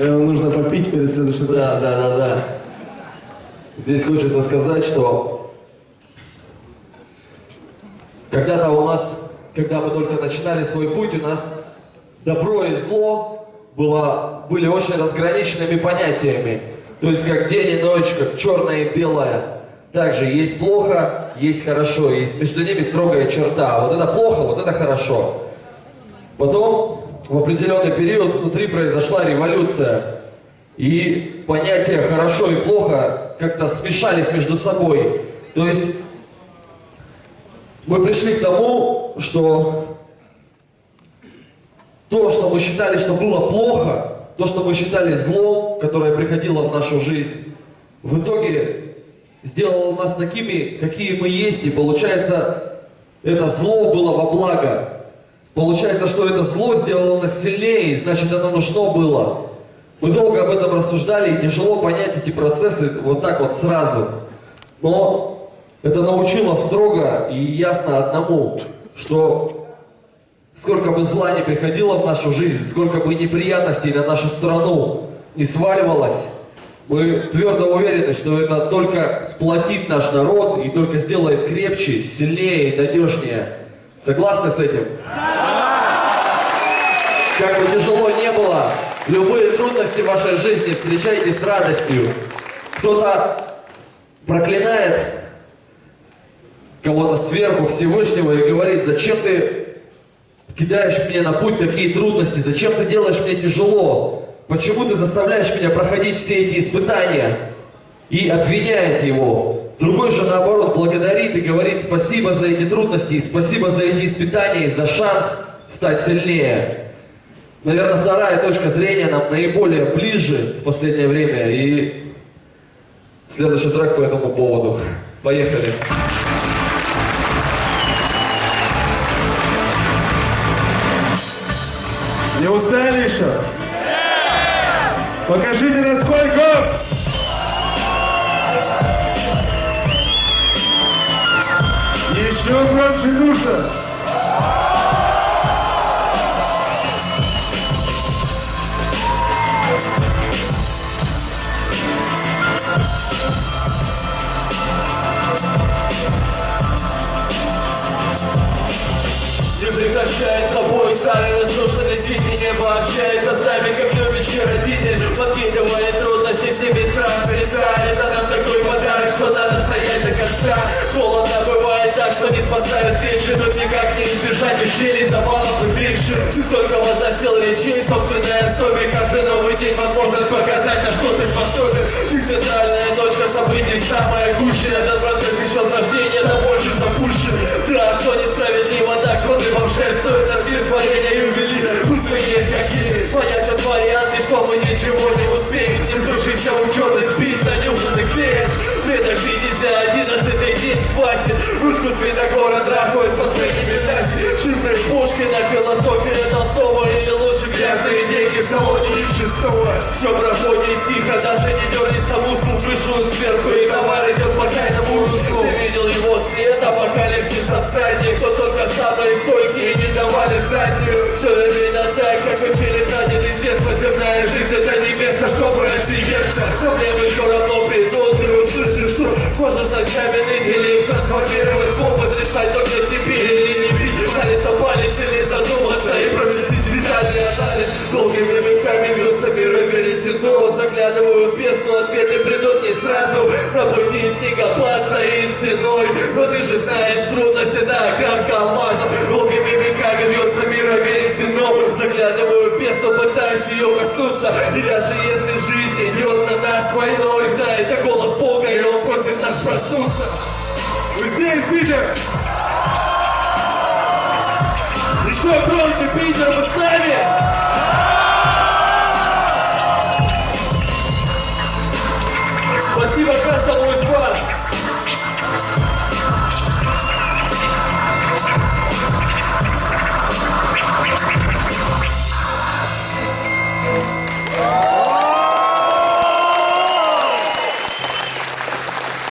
Наверное, нужно попить перед следующим. Да, да, да, да. Здесь хочется сказать, что когда-то у нас, когда мы только начинали свой путь, у нас добро и зло было, были очень разграниченными понятиями. То есть как день и ночь, как черное и белое. Также есть плохо, есть хорошо, есть между ними строгая черта. Вот это плохо, вот это хорошо. Потом в определенный период внутри произошла революция. И понятия хорошо и плохо как-то смешались между собой. То есть мы пришли к тому, что то, что мы считали, что было плохо, то, что мы считали злом, которое приходило в нашу жизнь, в итоге сделало нас такими, какие мы есть, и получается, это зло было во благо. Получается, что это зло сделало нас сильнее, значит, оно нужно было. Мы долго об этом рассуждали, и тяжело понять эти процессы вот так вот сразу. Но это научило строго и ясно одному, что сколько бы зла не приходило в нашу жизнь, сколько бы неприятностей на нашу страну не сваливалось, мы твердо уверены, что это только сплотит наш народ и только сделает крепче, сильнее надежнее. Согласны с этим? Как бы тяжело не было, любые трудности в вашей жизни встречайте с радостью. Кто-то проклинает кого-то сверху Всевышнего и говорит, зачем ты кидаешь мне на путь такие трудности, зачем ты делаешь мне тяжело, почему ты заставляешь меня проходить все эти испытания и обвиняет его. Другой же наоборот благодарит и говорит спасибо за эти трудности, спасибо за эти испытания за шанс стать сильнее. Наверное, вторая точка зрения нам наиболее ближе в последнее время. И следующий трек по этому поводу. Поехали. Не устали еще? Покажите, насколько! Еще громче нужно! Не прекращается бой, старый разрушенный сити Небо общается с нами, как любящий родитель Подкидывает трудности в себе страх Перестали за нам такой подарок, что надо стоять до конца бывает спасают вещи Тут никак не избежать. Ущелий, завалов и бивших Столько возносил речей, собственная совесть. Каждый новый день возможность показать, на что ты способен. Ты центральная точка событий, самая гущая Этот процесс еще с рождения, но больше запущен. Да, что несправедливо так, что ты Ручку светогора трахают под твоими такси Шифры Пушкина, философия Толстого Или лучше грязные деньги салоне шестого Все проходит тихо, даже не дернется мускул Пришут сверху и товар идет по тайному руслу Ты видел его след, апокалипсис осадник. Кто только самые стойкие не давали заднюю. Все именно так, как учили прадеды с детства Земная жизнь. Это не место, чтобы отсидеться Проблемы Решать только тебе. Или не Палец о палец или задуматься. И провести детальный анализ Долгими веками бьются миры веретено Заглядываю в бездну, ответы придут не сразу. На пути снегопад стоит стеной Но ты же знаешь трудности, да, огранка алмаза Долгими веками бьется мира веретено Заглядываю в бездну, пытаюсь ее коснуться. И даже если жизнь идет на нас войной Знай, это голос Бога, и Он просит нас проснуться Вы здесь, Витя? Еще громче, Питер, вы с нами?